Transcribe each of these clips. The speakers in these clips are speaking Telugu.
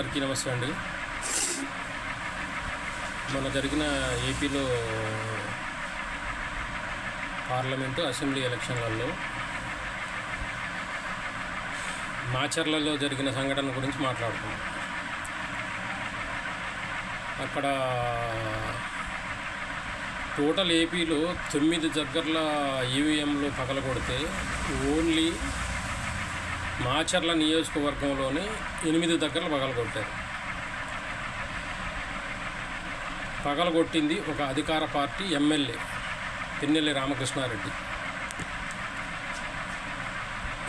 అందరికీ నమస్తే అండి. మొన్న జరిగిన ఏపీలో పార్లమెంటు అసెంబ్లీ ఎలక్షన్లలో మాచర్లలో జరిగిన సంఘటన గురించి మాట్లాడుతున్నాం అక్కడ టోటల్ ఏపీలో తొమ్మిది దగ్గరల ఈవీఎంలు పగలగొడితే ఓన్లీ మాచర్ల నియోజకవర్గంలోనే ఎనిమిది దగ్గరలు పగలగొట్టారు. పగలగొట్టింది ఒక అధికార పార్టీ ఎమ్మెల్యే పిన్నెల్లి రామకృష్ణారెడ్డి.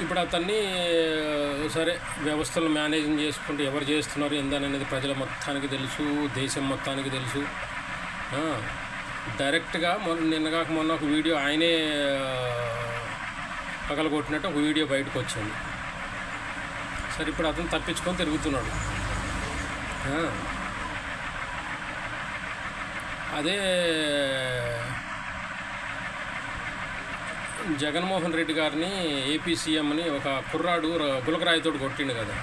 ఇప్పుడు అతన్ని సరే వ్యవస్థలు మేనేజింగ్ చేసుకుంటూ ఎవరు చేస్తున్నారు ఏందనేది ప్రజల మొత్తానికి తెలుసు దేశం మొత్తానికి తెలుసు. డైరెక్ట్గా మొన్న నిన్నగాక మొన్న ఒక వీడియో ఆయనే పగలగొట్టినట్టు ఒక వీడియో బయటకు వచ్చింది సరే ఇప్పుడు అతను తప్పించుకొని తిరుగుతున్నాడు. అదే జగన్మోహన్ రెడ్డి గారిని ఏపీ సీఎంని ఒక కుర్రాడు ర- కొట్టిండు కదా.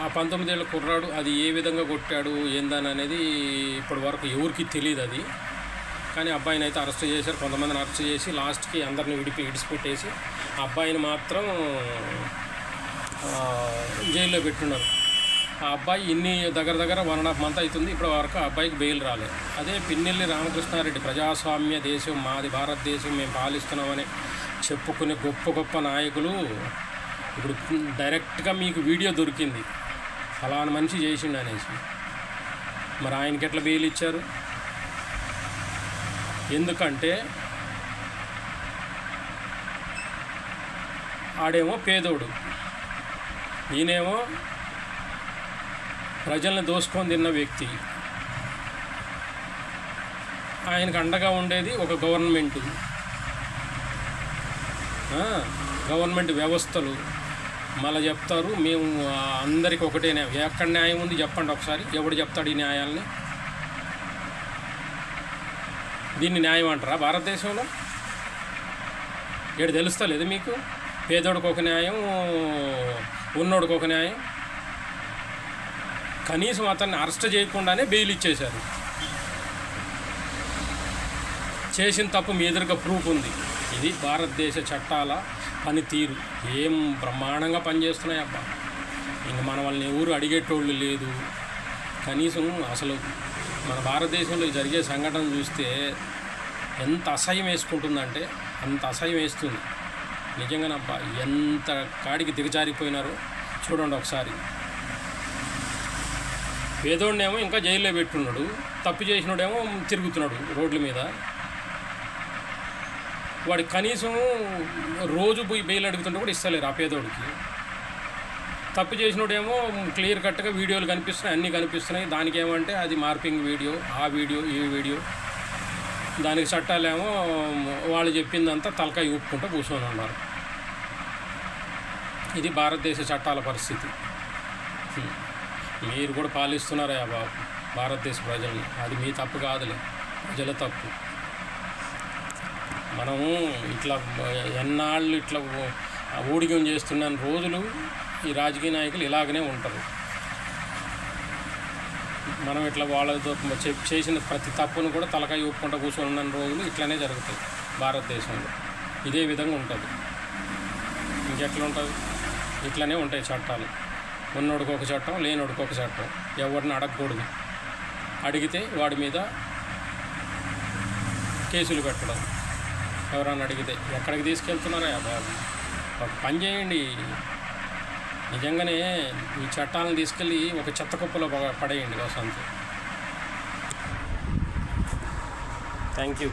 ఆ పంతొమ్మిదేళ్ళ కుర్రాడు అది ఏ విధంగా కొట్టాడు ఏందని అనేది ఇప్పటి వరకు ఎవరికి తెలియదు అది కానీ అబ్బాయిని అయితే అరెస్ట్ చేశారు. కొంతమందిని అరెస్ట్ చేసి లాస్ట్కి అందరిని విడిపి ఇడిచిపెట్టేసి అబ్బాయిని మాత్రం జైల్లో పెట్టున్నారు. ఆ అబ్బాయి ఇన్ని దగ్గర దగ్గర వన్ అండ్ హాఫ్ మంత్ అవుతుంది. ఇప్పటి వరకు ఆ అబ్బాయికి బెయిల్ రాలేదు. అదే పిన్నెల్లి రామకృష్ణారెడ్డి ప్రజాస్వామ్య దేశం మాది భారతదేశం మేము పాలిస్తున్నామని చెప్పుకునే గొప్ప గొప్ప నాయకులు ఇప్పుడు డైరెక్ట్గా మీకు వీడియో దొరికింది. ఫలానా మనిషి చేసిండు అనేసి. మరి ఆయనకి ఎట్లా బెయిల్ ఇచ్చారు? ఎందుకంటే ఆడేమో పేదోడు. ఈయనేమో ప్రజల్ని దోసుకొని తిన్న వ్యక్తి. ఆయనకు అండగా ఉండేది ఒక గవర్నమెంట్. గవర్నమెంట్ వ్యవస్థలు. మళ్ళీ చెప్తారు మేము అందరికి ఒకటే ఎక్కడ న్యాయం ఉంది చెప్పండి ఒకసారి. ఎవడు చెప్తాడు ఈ న్యాయాలని? దీన్ని న్యాయం అంటారా? భారతదేశంలో? ఇక్కడ తెలుస్తా లేదు మీకు? పేదోడికి ఒక న్యాయం ఉన్నోడికి ఒక న్యాయం. కనీసం అతన్ని అరెస్ట్ చేయకుండానే బెయిల్ ఇచ్చేశారు. చేసిన తప్పు మీ ఎదురుగా ప్రూఫ్ ఉంది. ఇది భారతదేశ చట్టాల పనితీరు. ఏం బ్రహ్మాండంగా పనిచేస్తున్నాయి అబ్బా. ఇంక మన వాళ్ళని ఎవరు అడిగేటోళ్ళు లేదు. కనీసం అసలు మన భారతదేశంలో జరిగే సంఘటన చూస్తే ఎంత అసహ్యం వేసుకుంటుందంటే అంత అసహ్యం వేస్తుంది. నిజంగానబ్బా ఎంత కాడికి దిగజారిపోయినారో చూడండి ఒకసారి. పేదోడినేమో ఇంకా జైల్లో పెట్టున్నాడు తప్పు చేసినోడేమో తిరుగుతున్నాడు రోడ్ల మీద. వాడి కనీసం రోజు పోయి బెయిల్ అడుగుతుంటే కూడా ఇస్తలేరు ఆ పేదోడికి. తప్పు చేసినోడేమో క్లియర్ కట్గా వీడియోలు కనిపిస్తున్నాయి అన్నీ కనిపిస్తున్నాయి. దానికి ఏమంటే అది మార్పింగ్ వీడియో ఆ వీడియో ఈ వీడియో. దానికి చట్టాలేమో వాళ్ళు చెప్పిందంతా తలకాయ ఊపుకుంటూ కూర్చొని ఉన్నారు. ఇది భారతదేశ చట్టాల పరిస్థితి. మీరు కూడా పాలిస్తున్నారా బాబు భారతదేశ ప్రజల్ని. అది మీ తప్పు కాదులే ప్రజల తప్పు. మనము ఇట్లా ఎన్నాళ్ళు ఇట్లా ఊడిగం చేస్తున్న రోజులు ఈ రాజకీయ నాయకులు ఇలాగనే ఉంటారు. మనం ఇట్లా వాళ్ళతో చెప్- చేసిన ప్రతి తప్పును కూడా తలకాయ ఊపుకుంటూ కూర్చొని ఉన్న రోజులు ఇట్లనే జరుగుతాయి భారతదేశంలో. ఇదే విధంగా ఉంటుంది. ఇంకెట్లా ఉంటుంది? ఇట్లనే ఉంటాయి చట్టాలు. ఉన్నోడికి ఒక చట్టం లేనోడికి ఒక చట్టం. ఎవరిని అడగకూడదు. అడిగితే వాడి మీద కేసులు పెట్టడం. ఎవరన్నా అడిగితే ఎక్కడికి తీసుకెళ్తున్నారా? బాబు ఒక పని చేయండి. నిజంగానే ఈ చట్టాలను తీసుకెళ్ళి ఒక చెత్త కుప్పలో ప- పడేయండి వసంత్ థ్యాంక్ యూ